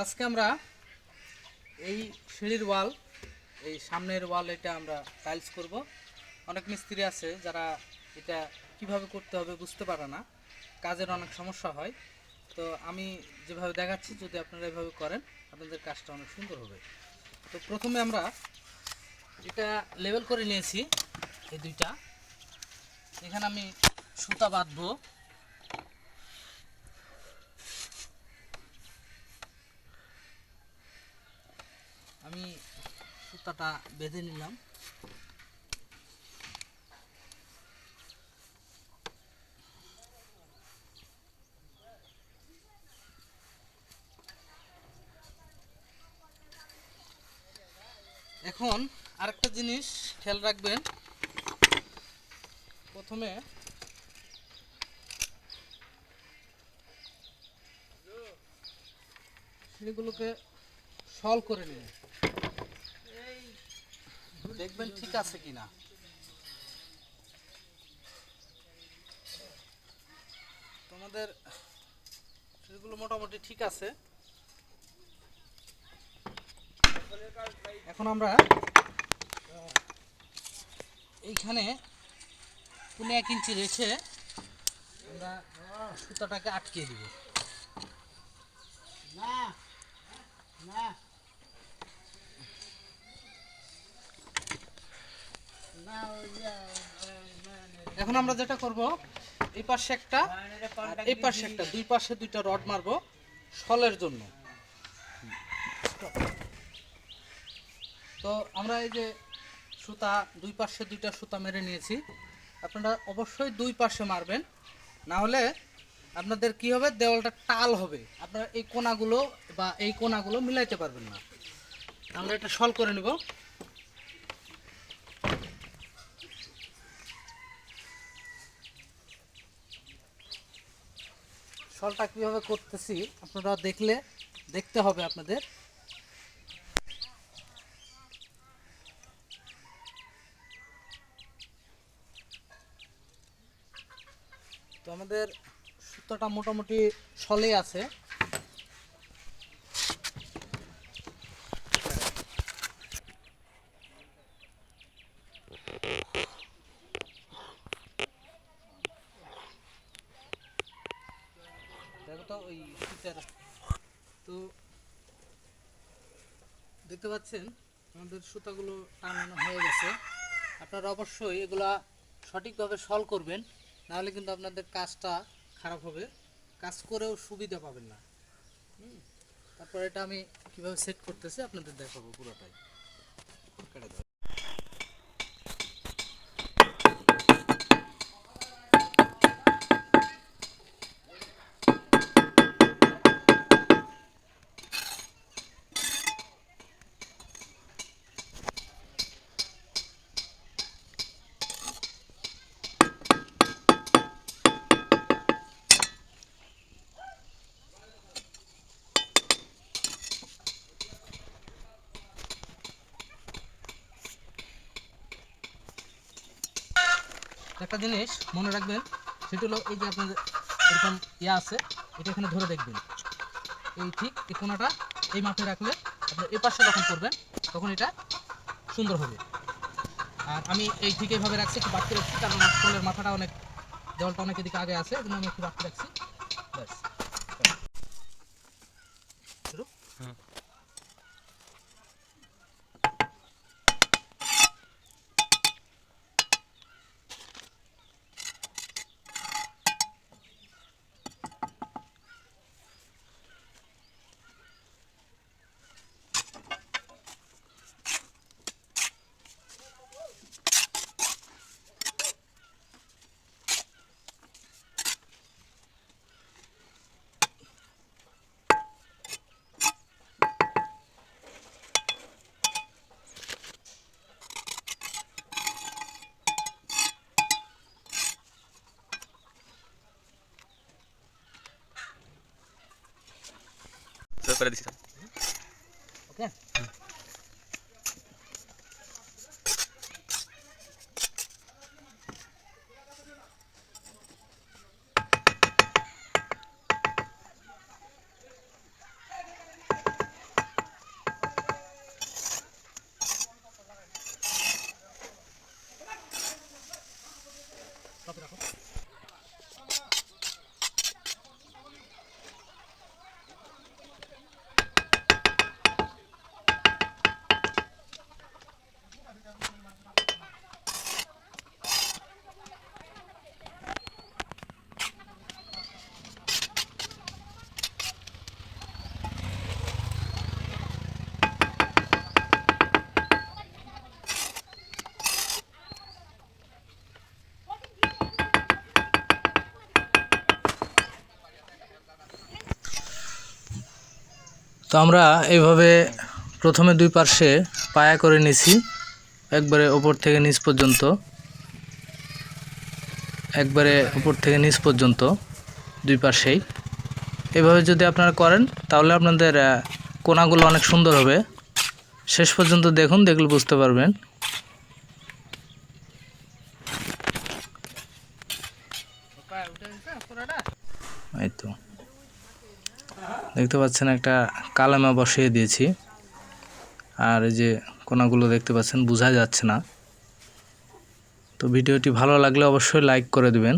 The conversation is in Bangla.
আজকে আমরা এই সিঁড়ির ওয়াল, এই সামনের ওয়াল এটা আমরা টাইলস করব। অনেক মিস্ত্রি আছে যারা এটা কীভাবে করতে হবে বুঝতে পারে না। কাজের অনেক সমস্যা হয়। তো আমি যেভাবে দেখাচ্ছি, যদি আপনারা এভাবে করেন, আপনাদের কাজটা অনেক সুন্দর হবে। তো প্রথমে আমরা এটা লেভেল করে নিয়েছি, এই দুইটা। এখানে আমি সুতা বাঁধবো। আমি সুতাটা বেঁধে নিলাম। এখন আরেকটা জিনিস খেয়াল রাখবেন। প্রথমে সিঁড়িগুলোকে সল করে নিন দেখবেন ঠিক আছে কিনা। তোমাদের সিঁড়িগুলো মোটামুটি ঠিক আছে। এখন আমরা এইখানে পুনে এক ইঞ্চি রেখে আমরা সুতাটাকে আটকে দিব। না না না ওই যে, এখন আমরা যেটা করব, এই পাশে একটা, এই পাশে একটা, দুই পাশে দুইটা রড মারবো শলের জন্য। তো আমরা এই যে সুতা, দুই পাশে দুইটা সুতা মেরে নিয়েছি। আপনারা অবশ্যই দুই পাশে মারবেন। না হলে আপনাদের কি হবে? দেওয়ালটা টাল হবে। আপনারা এই কোনাগুলো বা এই কোনাগুলো মিলাইতে পারবেন না। আমরা এটা সল করে নিব। সলটা কীভাবে করতেছি আপনারা দেখলে দেখতে হবে আপনাদের। তো আমাদের সুতোটা মোটামুটি সলে আছে দেখো তো ওই সুতার তো দেখতে পাচ্ছেন, আমাদের সুতাগুলো টানানো হয়ে গেছে। আপনারা অবশ্যই এগুলা সঠিকভাবে সল করবেন, নাহলে কিন্তু আপনাদের কাজটা খারাপ হবে। কাজ করেও সুবিধা পাবেন না। তারপর এটা আমি কীভাবে সেট করতেছি আপনাদের দেখাবো পুরোটাই। কেটে একটা জিনিস মনে রাখবেন, সেটি হলো এই যে আপনাদের এরকম ইয়ে আছে, এটা এখানে ধরে দেখবেন। এই ঠিক এই কোনাটা এই মাপে রাখলে আপনার এ পাশে যখন করবেন, তখন এটা সুন্দর হবে। আর আমি এই ঠিক এইভাবে রাখছি, একটু বাড়তে রাখছি, কারণ ফুলের মাথাটা অনেক, দেওয়ালটা অনেক এদিকে আগে আছে, এজন্য জন্য আমি একটু বাড়তে রাখছি। ব্যাস। Espera, আমরা এইভাবে প্রথমে দুই পার্শ্বে পায়া করে নিছি, একবারে ওপর থেকে নিচ পর্যন্ত। একবারে উপর থেকে নিচ পর্যন্ত দুই পাশেই এভাবে যদি আপনারা করেন, তাহলে আপনাদের কোনাগুলো অনেক সুন্দর হবে। শেষ পর্যন্ত দেখুন, দেখলে বুঝতে পারবেন। এই তো। দেখতে পাচ্ছেন একটা কালামা বসিয়ে দিয়েছি। আর এই যে কোনাগুলো দেখতে পাচ্ছেন, বোঝা যাচ্ছে না। তো ভিডিওটি ভালো লাগলে অবশ্যই লাইক করে দিবেন।